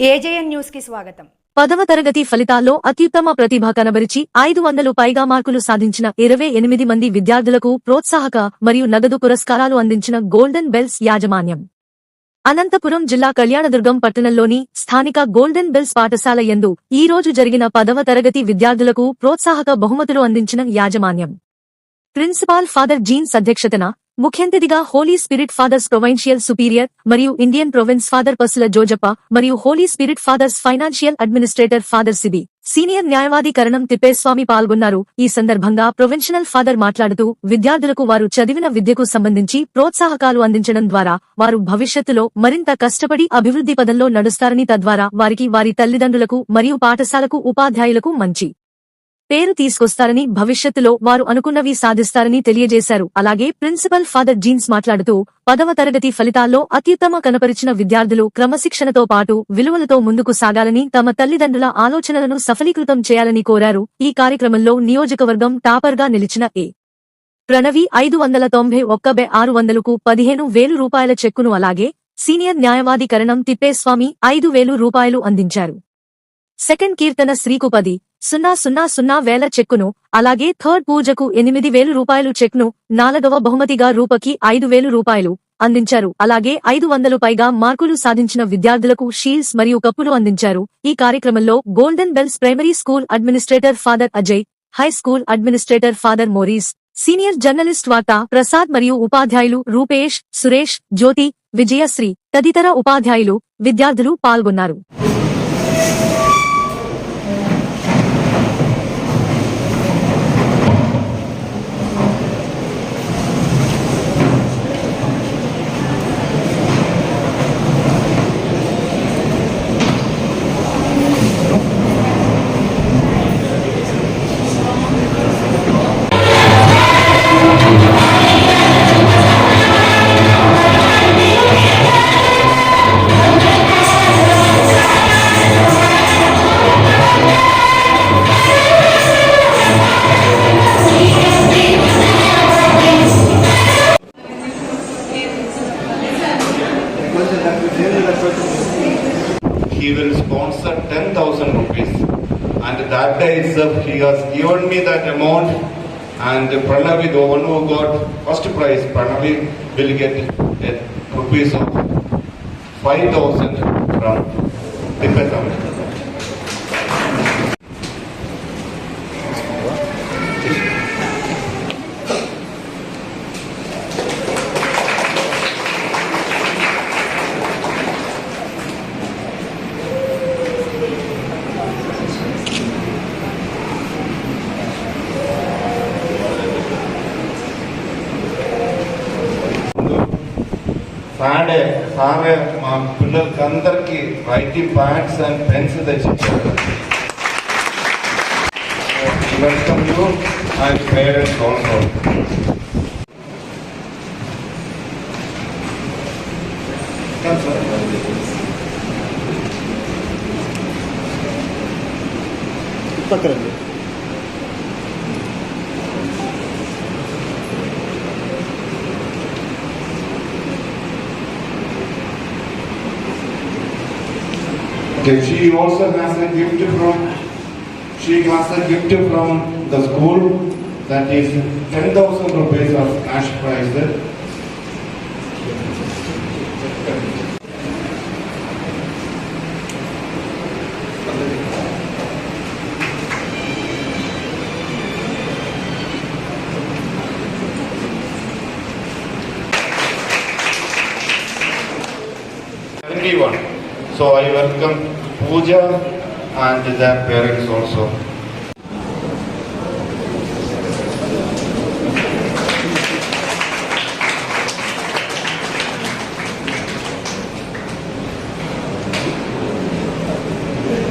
AJN న్యూస్కి స్వాగతం. పదవ తరగతి ఫలితాల్లో అత్యుత్తమ ప్రతిభ కనబరిచి ఐదు వందలు పైగా మార్కులు సాధించిన ఇరవై ఎనిమిది మంది విద్యార్థులకు ప్రోత్సాహక మరియు నగదు పురస్కారాలు అందించిన గోల్డెన్ బెల్స్ యాజమాన్యం. అనంతపురం జిల్లా కళ్యాణదుర్గం పట్టణంలోని స్థానిక గోల్డెన్ బెల్స్ పాఠశాల యందు ఈ రోజు జరిగిన పదవ తరగతి విద్యార్థులకు ప్రోత్సాహక బహుమతులు అందించిన యాజమాన్యం. ప్రిన్సిపాల్ ఫాదర్ జీన్స్ అధ్యక్షతన ముఖ్యంతిథిగా holy spirit fathers provincial superior మరియు Indian province father Pasula Jojappa మరియు holy spirit fathers financial administrator father Sibi senior న్యాయవాది కరణం తిప్పేస్వామి పాల్గొన్నారు. ఈ సందర్భంగా ప్రొవిన్షనల్ ఫాదర్ మాట్లాడుతూ విద్యార్థులకు వారు చదివిన విద్యకు సంబంధించి ప్రోత్సాహకాలు అందించడం ద్వారా వారు భవిష్యత్తులో మరింత కష్టపడి అభివృద్ధి పదంలో నడుస్తారని తద్వారా వారికి వారి తల్లిదండ్రులకు మరియు పాఠశాలకు ఉపాధ్యాయులకు మంచి పేరు తీసుకొస్తారని భవిష్యత్తులో వారు అనుకున్నవి సాధిస్తారని తెలియజేశారు. అలాగే ప్రిన్సిపల్ ఫాదర్ జీన్స్ మాట్లాడుతూ పదవ తరగతి ఫలితాల్లో అత్యుత్తమ కనపరిచిన విద్యార్థులు క్రమశిక్షణతో పాటు విలువలతో ముందుకు సాగాలని తమ తల్లిదండ్రుల ఆలోచనలను సఫలీకృతం చేయాలని కోరారు. ఈ కార్యక్రమంలో నియోజకవర్గం టాపర్గా నిలిచిన ఏ ప్రణవి ఐదు వందల తొంభై ఒక్క బె ఆరు వందలకు పదిహేను వేలు రూపాయల చెక్కును అలాగే సీనియర్ న్యాయవాది కరణం తిప్పేస్వామి ఐదు వేలు రూపాయలు అందించారు. సెకండ్ కీర్తన శ్రీకు పది సున్నా సున్నా సున్నా వేల చెక్కును అలాగే థర్డ్ పూజకు ఎనిమిది వేలు రూపాయలు చెక్ను నాలుగవ బహుమతిగా రూపకి ఐదు వేలు రూపాయలు అందించారు. అలాగే ఐదు వందలు పైగా మార్కులు సాధించిన విద్యార్థులకు షీల్డ్స్ మరియు కప్పులు అందించారు. ఈ కార్యక్రమంలో golden bells primary school administrator father Ajay high school administrator father Maurice senior journalist వార్త ప్రసాద్ మరియు ఉపాధ్యాయులు రూపేష్ సురేష్ జ్యోతి విజయశ్రీ తదితర ఉపాధ్యాయులు విద్యార్థులు పాల్గొన్నారు. Given me that amount. And Pranavi, the one who got first prize, Pranavi will get a rupees of 5,000 from Tibetam. సాడే సారే మా పిల్లలకి అందరికి writing pads and pens తెచ్చిచ్చారు welcome you and parents also పక్కనండి Okay, she also has a gift from, she has a gift from the school that is 10,000 rupees of cash prize. Everyone. So I welcome Pooja and their parents also.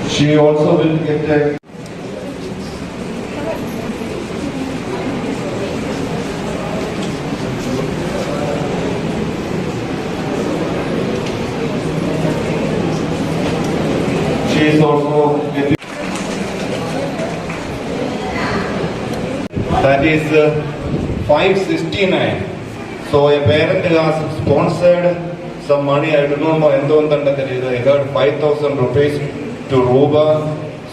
She also will get a She is also that is uh, 569 so a parent has sponsored some money. I don't know endo antanda theriyadu i got 5000 rupees to ruba.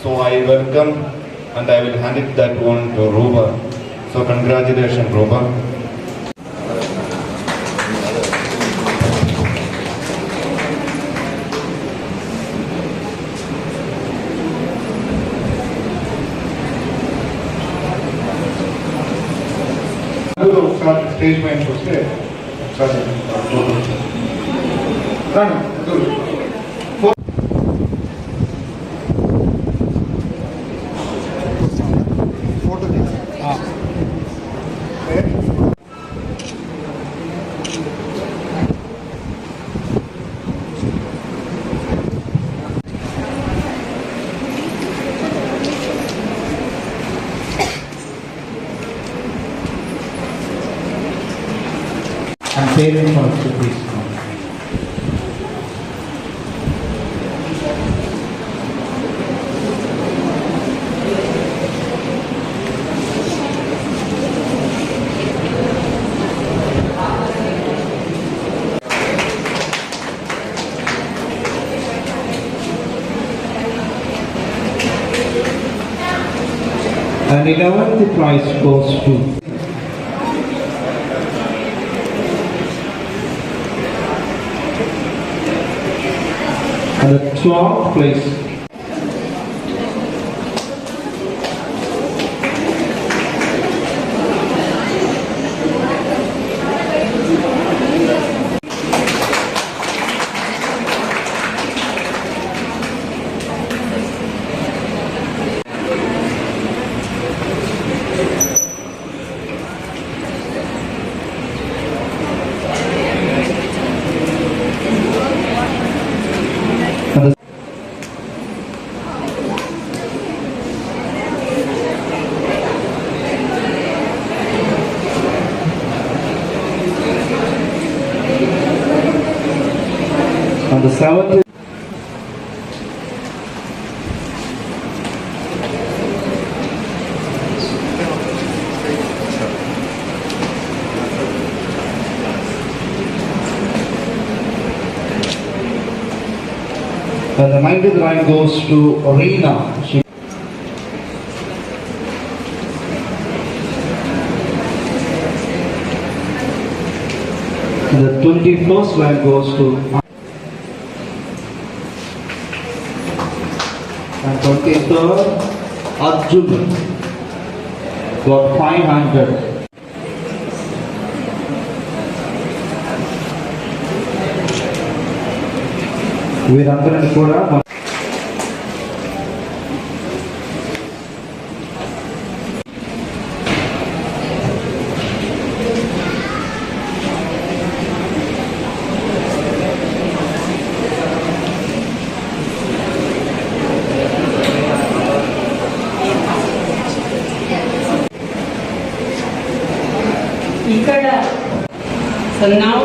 So i welcome and i will hand it that one to ruba. So congratulations ruba. Stage పైనకి వస్తే ఒకసారి రండి, And this 11th goes to And the 12th place seventh the minded line goes to Rina. She the 21st line goes to and twenty-third Arjun got five hundred. వీరందరిని కూడా ఇక్కడ. So now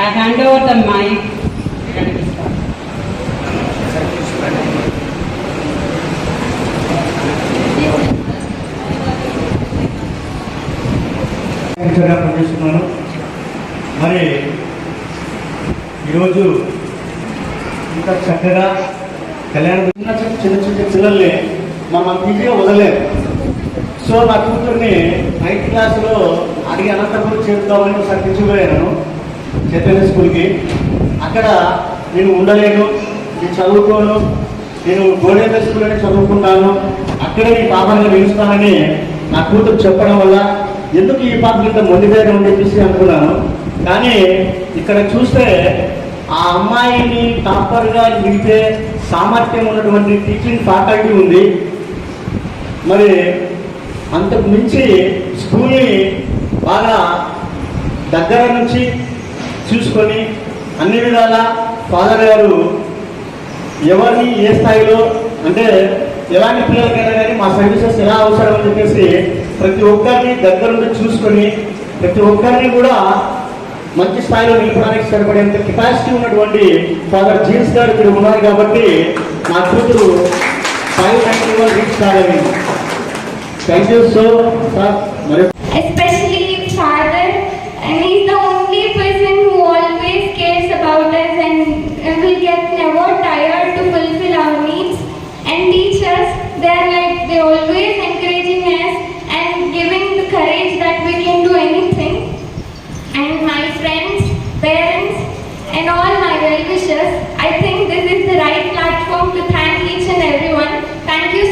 I hand over the mike పనిచేస్తున్నాను మరి ఈరోజు ఇంత చక్కగా కళ్యాణ చిన్న చిన్న చిన్న చిన్న పిల్లల్ని మనం ఈజీగా సో నా కూతుర్ని నైన్త్ క్లాస్లో అడిగి అనంతపురం చేరుతామని ఒకసారి తెచ్చిపోయాను చైతన్య స్కూల్కి. అక్కడ నేను ఉండలేను. నేను చదువుకోను. నేను గోడేంద్ర స్కూల్లోనే చదువుకుంటాను. అక్కడే నీ పాపంగా నిలుస్తానని నా కూతురు చెప్పడం వల్ల ఎందుకు ఈ పాప ఇంత మొండిపోయాను అని చెప్పేసి అనుకున్నాను. కానీ ఇక్కడ చూస్తే ఆ అమ్మాయిని టాపర్గా నిలిపే సామర్థ్యం ఉన్నటువంటి టీచింగ్ ఫ్యాకల్టీ ఉంది. మరి అంతకు మించి స్కూల్ని బాగా దగ్గర నుంచి చూసుకొని అన్ని విధాల ఫాదర్ గారు ఎవరిని ఏ స్థాయిలో అంటే ఎలాంటి పిల్లలకైనా కానీ మా సర్వీసెస్ ఎలా అవసరం అని చెప్పేసి ప్రతి ఒక్కరిని దగ్గర నుండి చూసుకొని ప్రతి ఒక్కరిని కూడా మంచి స్థాయిలో నిలపడానికి సరిపడేంత కెపాసిటీ ఉన్నటువంటి ఫాదర్ జీన్స్ గారు ఇక్కడ ఉన్నారు కాబట్టి నా కూతురు ఫైవ్ నైన్టీ వన్ రీచ్ కాలేదు థ్యాంక్ యూ సో సార్ మరి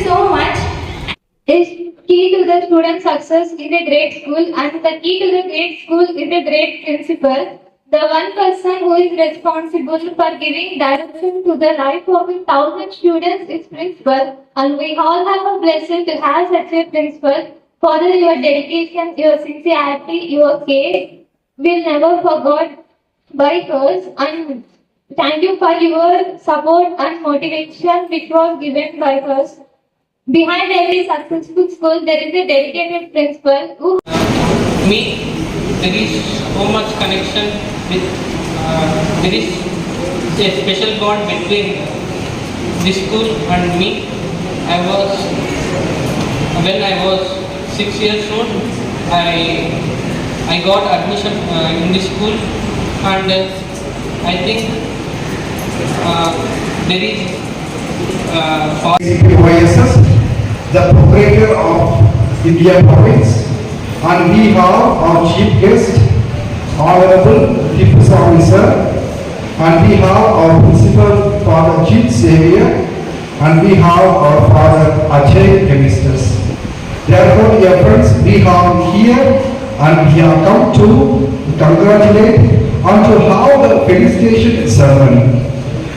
so much. is key to the student success in a great school and the key to the great school is a great principal. The one person who is responsible for giving direction to the life of a thousand students is principal and we all have a blessing to have such a principal. Father, your dedication, your sincerity, your care will never forgot by us and thank you for your support and motivation which was given by us. Behind every successful school, there is a dedicated principal who me there is so much connection with uh, there is a special bond between this school and me. I was when i was 6 years old i i got admission uh, in this school and uh, i think uh, there is uh, for CPYSS, the proprietor of India province, on behalf of chief guest, Honorable Deputy Officer, on behalf of Principal Father Jit Xavier, on behalf of Father Ajay Chemisters. Therefore, dear friends, we are here and we have come to congratulate on to how the felicitation ceremony.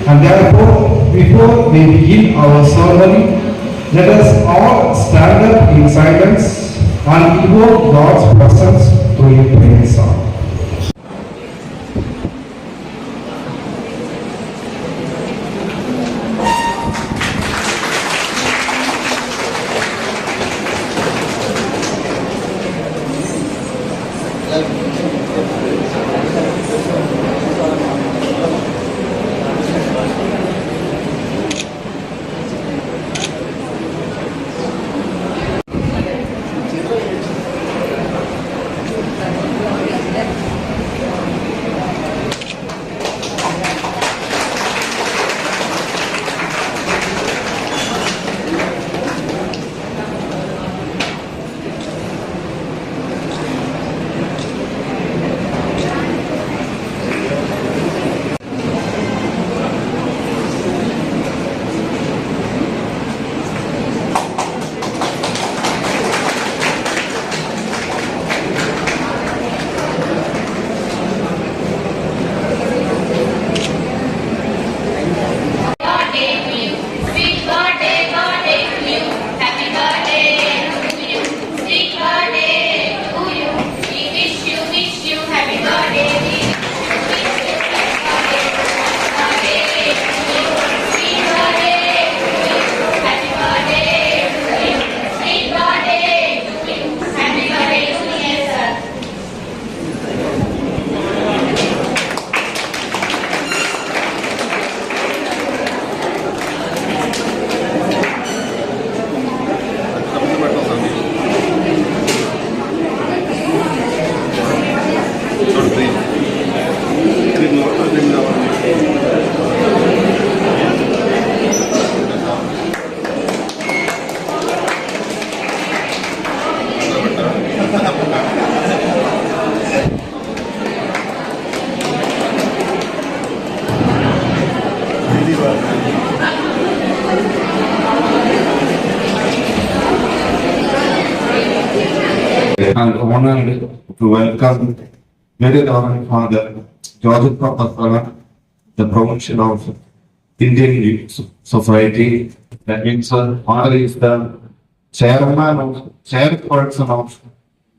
And therefore, before we begin our ceremony, let us all stand up in silence and invoke God's presence through a prayer song. And honored to welcome very Reverend Father George Papasala, the promotion of Indian Society. That means uh, Father is the chairman of, chairperson of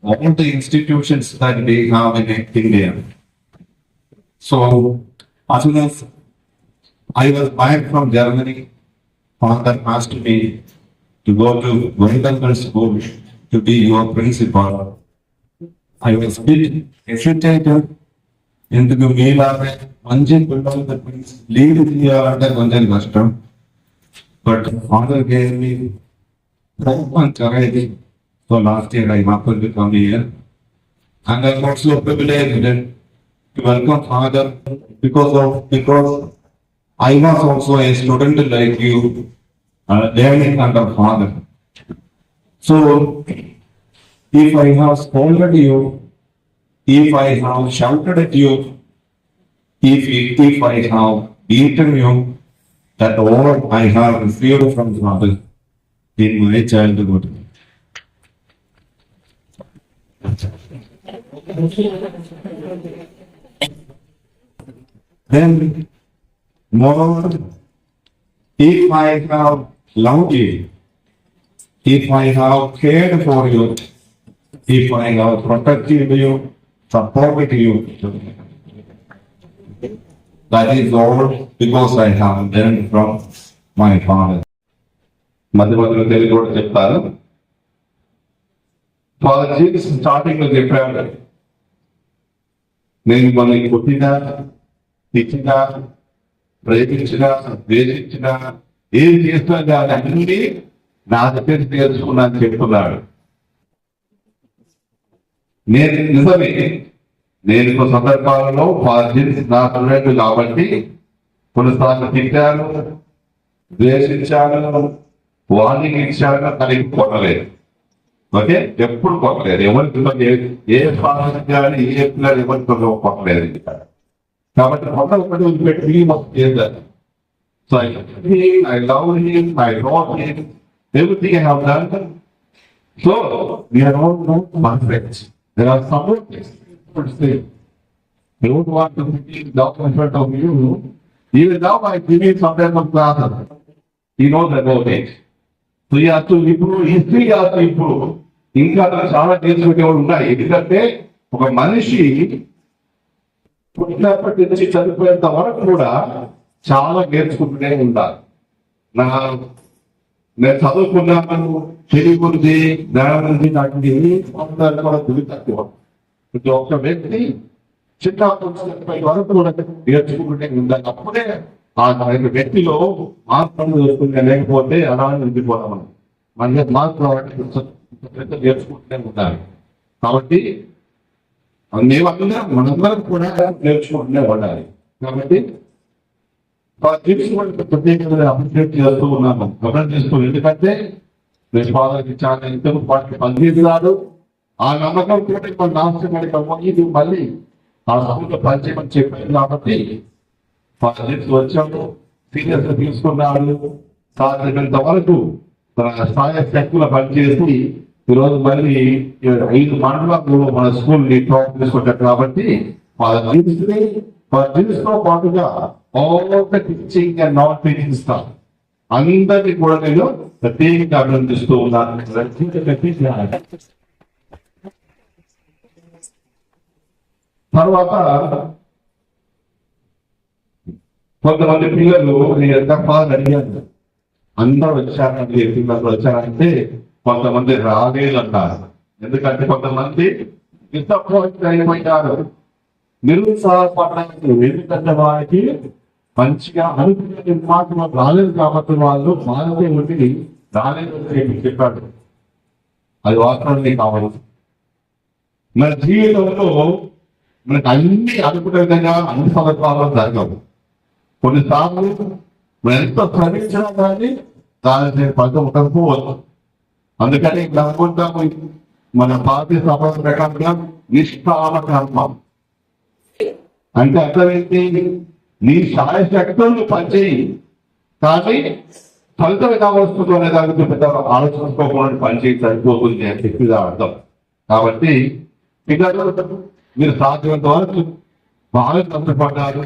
all the institutions that we have in India. So, as soon as I was back from Germany, Father asked me to go to Wendell School to be your principal. I was bit hesitated ఎందుకు మీలాగే మంచి పిల్లలు lead చేయాలంటే కొంచెం కష్టం but father gave me hope and courage. So last year I happened to come here and I'm also privileged to welcome father because of because I was also a student like you uh, learning under father. So, if I have scolded you, if I have shouted at you, if, if I have beaten you, that all I have received from God in my childhood. Then, more, if I have loved you, if I have cared for you, if I have protected you, supported you, that is all because I have learned from my father. మధ్య మధ్యలో తెలుగు కూడా చెప్తారు father Jesus స్టార్టింగ్లో చెప్పాడు నేను మనకి పుట్టిన తిట్టినా ప్రేమించిన ద్వేషించిన ఏం చేస్తున్నా దాని అన్ని నా దగ్గర నేర్చుకున్నాను చెప్తున్నాడు. నేను నిజమే నేను కొన్ని సందర్భాలలో ఫాదర్ నా స్టూడెంట్ కాబట్టి కొన్నిసార్లు తిట్టాను ద్వేషించాను వార్నింగ్ ఇచ్చాను కానీ కొట్టలేదు. ఓకే? ఎప్పుడు కొట్టలేదు. ఎవరికి ఏ- ఏ ఫాదర్ కానీ ఏ పిల్లలు ఎవరికి కొట్టలేదు కాబట్టి కొత్త ఒకటి వదిలిపెట్టి మాకు చేశారు. So I I love him I love him Everything everything I have done so we are all no perfect there are some I don't want to be down in front of you. Even now I give you some type of classes. He knows about it. So you have to improve, history has to improve. ఇంకా చాలా నేర్చుకునేవాళ్ళు ఉన్నాయి ఎందుకంటే ఒక మనిషి పుట్టినప్పటి నుంచి చనిపోయేంత వరకు కూడా చాలా నేర్చుకుంటూనే ఉండాలి నా నేను చదువుకున్నాను తెలివి గురించి జ్ఞానం గురించి నాకు ఇది పొందాలని కూడా తెలివి తక్కువ. ప్రతి ఒక్క వ్యక్తి చిన్న చనిపోయే వరకు కూడా నేర్చుకుంటే ఉందని అప్పుడే ఆ వ్యక్తిలో మార్పులు వస్తుంది లేకపోతే అలా ఉండిపోతాం మన మార్పు నేర్చుకుంటూనే ఉండాలి. కాబట్టి మేమందరం మనందరం కూడా నేర్చుకుంటూనే ఉండాలి. కాబట్టి తీర్చుకోవడానికి అప్రిషియేట్ చేస్తూ ఉన్నాను. గమనం చేస్తూ ఎందుకంటే నేను ఫాదర్కి చాలా ఇంతకు పాటు పనిచేస్తున్నాడు ఆ నమ్మకం కూడా మన నాశనం ఇది మళ్ళీ ఆ స్కూల్లో పనిచేయమని చెప్పాను కాబట్టి ఫాదర్ వచ్చాడు. సీరియస్గా తీసుకున్నాడు. సాధ్యమైనంత వరకు తన స్థాయి శక్తుల పనిచేసి ఈరోజు మళ్ళీ ఐదు మండలాలు మన స్కూల్ని టాప్ తీసుకుంటారు కాబట్టి వాళ్ళ జీవిస్తే వాళ్ళ జీవితంతో పాటుగా all the teaching and not teaching staff అందరినీ కూడా నేను ప్రత్యేకంగా అభినందిస్తూ ఉన్నాను. తర్వాత కొంతమంది పిల్లలు నేను ఎంత బాగా అడిగాను. అందరూ వచ్చారంటే పిల్లలు వచ్చారంటే కొంతమంది రాలేదన్నారు. ఎందుకంటే కొంతమంది డిసప్పాయింట్ అయిపోయినారు నిరుత్సాహపడడానికి ఎందుకంటే వారికి మంచిగా అనుకునే మాత్రం రాలేదు కాబట్టి వాళ్ళు మానవే ఉండి రాలేదు అని చెప్పాడు. అది వాస్తవానికి కావాలి. మన జీవితంలో మనకు అన్ని అనుకునే విధంగా అన్ని సందర్భాలు జరగవు కొన్నిసార్లు మనం ఎంత శ్రమించినా కానీ దాని ఫలితం ఉండకపోవచ్చు. అందుకని ఇక్కడ అనుకుంటాము మన భారతీయ సమాజ ప్రకారంగా నిష్కామ కర్మం. అంటే అర్థం ఏంటి నీ శాయశక్తులను పనిచేయి. కానీ ఫలితం ఎలా వస్తుందో అనే దాని గురించి పెద్ద ఆలోచించుకోకుండా పనిచేయి సరిపోతుంది అని చెప్పి అర్థం. కాబట్టి పిల్లలు మీరు సాధ్యమంత వరకు బాగా కష్టపడ్డారు.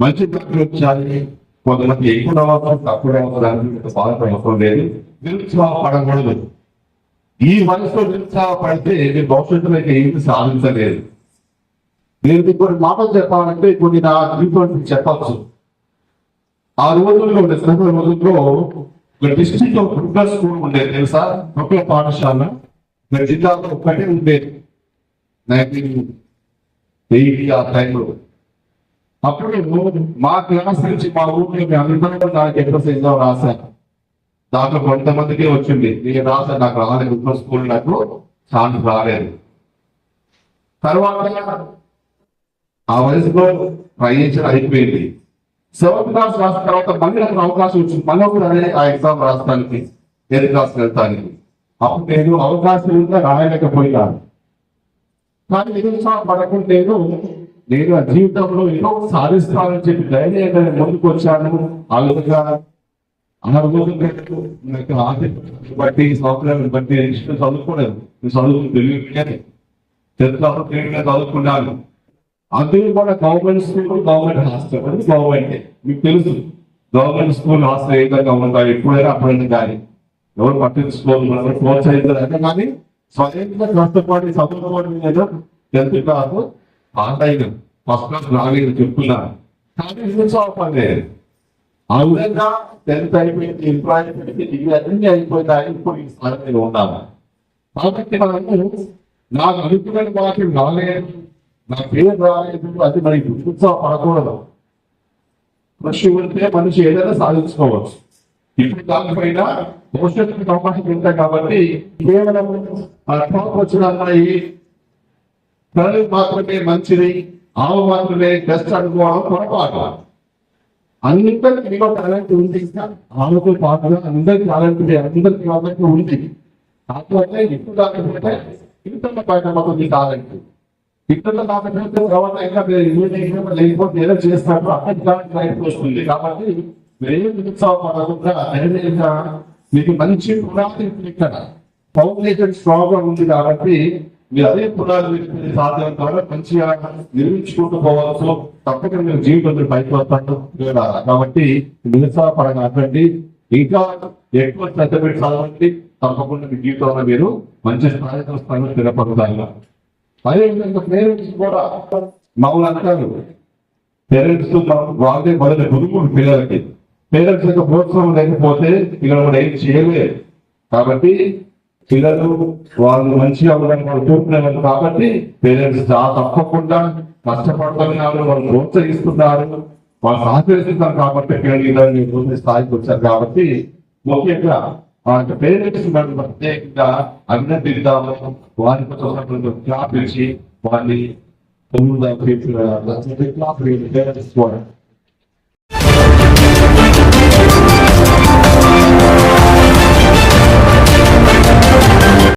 మంచి డబ్బులు వచ్చాయి. కొంతమంది ఎక్కువ అవసరం తక్కువ రావాలి బాధపడవసరం లేదు. నిరుత్సాహపడకూడదు ఈ వయసులో నిరుత్సాహపడితే మీరు భవిష్యత్తులో ఏమి సాధించలేదు. నేను కొన్ని మాటలు చెప్పాలంటే కొన్ని నా జీవితం చెప్పచ్చు ఆ రోజుల్లో డిసెంబర్ రోజుల్లో ఒక డిస్ట్రిక్ట్లో ఫుట్బాల్ స్కూల్ ఉండేది తెలుసా? ఒక పాఠశాల. మన జిల్లాలో ఒక్కటే ఉండేది నైన్టీన్ ఎయిటీ ఆ టైంలో అప్పుడు మా క్లాస్ నుంచి మా ఊర్లో మేము అందరం నాకు ఎక్సర్సైజ్ రాశాను దాంట్లో కొంతమందికి వచ్చింది. నేను రాశాను నాకు రాలేదు. ఇంట్లో స్కూల్ నాకు ఛాన్స్ రాలేదు. తర్వాత ఆ వయసులో ప్రయత్నం అయిపోయింది. సెవెంత్ క్లాస్ రాసిన తర్వాత మళ్ళీ అక్కడ అవకాశం వచ్చింది. మళ్ళీ కూడా అదే ఆ ఎగ్జామ్ రాస్తానికి ఎయిత్ క్లాస్ వెళ్తానికి. అప్పుడు నేను అవకాశం ఉంటే రాయలేకపోయినాను కానీ నిరుత్సాహపడకుంటేను నేను ఆ జీవితంలో ఏదో సాధిస్తానని చెప్పి ధైర్యంగా ముందుకు వచ్చాను. ఆ విధంగా బట్టి సౌకర్యాలను బట్టి ఇష్టం చదువుకోలేదు. చదువుకుని తెలియదు టెన్త్ క్లాస్ తెలియకుండా చదువుకున్నాను. అందులో కూడా గవర్నమెంట్ స్కూల్ గవర్నమెంట్ హాస్టల్ అది గవర్నమెంట్ మీకు తెలుసు. గవర్నమెంట్ స్కూల్ హాస్టల్ ఏ విధంగా ఉంటాయి ఎప్పుడైనా అప్పుడైనా కానీ. ఎవరు పట్టించుకోవాలి మనం ప్రోత్సహించాలంటే కానీ స్వయంగా కష్టపడి చదువుకోవడం నేను టెన్త్ క్లాస్ పాస్ అయినా ఫస్ట్ క్లాస్ రాలేదు చెప్తున్నాను కానీ నిరుత్సాహపడలేదు ఆ విధంగా టెన్త్ అయిపోయింది ఇంటర్ అయిపోయింది డిగ్రీ అన్ని అయిపోయినాయి ఇప్పుడు ఈ స్థానంలో ఉన్నాము. కాబట్టి మనము నాకు అనుకున్న వాటి నాలెడ్జ్ నా పేరు రాలేదు అది మనకి ఉత్సాహపడకూడదు కృషి ఉంటే మనిషి ఏదైనా సాధించుకోవచ్చు. ఇప్పుడు కాకపోయినా భవిష్యత్తు అవకాశం ఉంటాయి కాబట్టి కేవలం టాప్ వచ్చిన అమ్మాయి తల్లి మాత్రమే మంచిది ఆవు మాత్రమే బెస్ట్ అనుకోవడం పొరపాటు. అందరికి మీలో టాలెంట్ ఉంది. ఆమెకు పాటుగా అందరికి టాలెంట్ ఉంది అందరికి టాలెంట్ ఉంది. కాకపోతే ఇప్పుడు కాకపోతే ఇంత పైన మాకు ఉంది టాలెంట్ ఇక్కడ కాకపోతే ఎవరైనా ఇంకా లేకపోతే ఏదో చేస్తారో అక్కడ టాలెంట్ వస్తుంది. కాబట్టి మీరేం నిరుత్సాహపడకుండా ధైర్యంగా మీకు మంచి పునాది ఇక్కడ. ఫౌండేషన్ స్ట్రాంగ్గా ఉంది కాబట్టి మీరు అదే పునాది సాధన సాధ్యం ద్వారా మంచిగా నిర్మించుకుంటూ పోవచ్చు తప్పకుండా మీరు జీవితంలో పైకి వస్తాను కాబట్టి నిరుత్సాహపడగా ఇంకా ఎక్కువ శ్రద్ధ పెట్టి చదవండి తప్పకుండా మీ జీవితంలో మీరు మంచి స్థాయిలో స్థాయిలో స్థిరపడతారు అదేవిధంగా పేరెంట్స్ కూడా మమ్మల్ని అంటారు పేరెంట్స్ వాళ్ళే మొదటి గురువులు పిల్లలకి. పేరెంట్స్ యొక్క ప్రోత్సాహం లేకపోతే ఇక్కడ మనం ఏం చేయలేదు కాబట్టి పిల్లలు వాళ్ళు మంచిగా ఉండాలని వాళ్ళు కోరుకునేవారు కాబట్టి పేరెంట్స్ చాలా తప్పకుండా కష్టపడుతున్నారు వాళ్ళు ప్రోత్సహిస్తున్నారు వాళ్ళు సహకరిస్తున్నారు కాబట్టి పిల్లలు ఇలాంటి స్థాయికి వచ్చారు కాబట్టి ముఖ్యంగా యొక్క పేరెంట్స్ మనం ప్రత్యేకంగా అభినందిద్దాము వారి కోసం క్లాప్ వారిని క్లాప్ పేరెంట్స్ వారు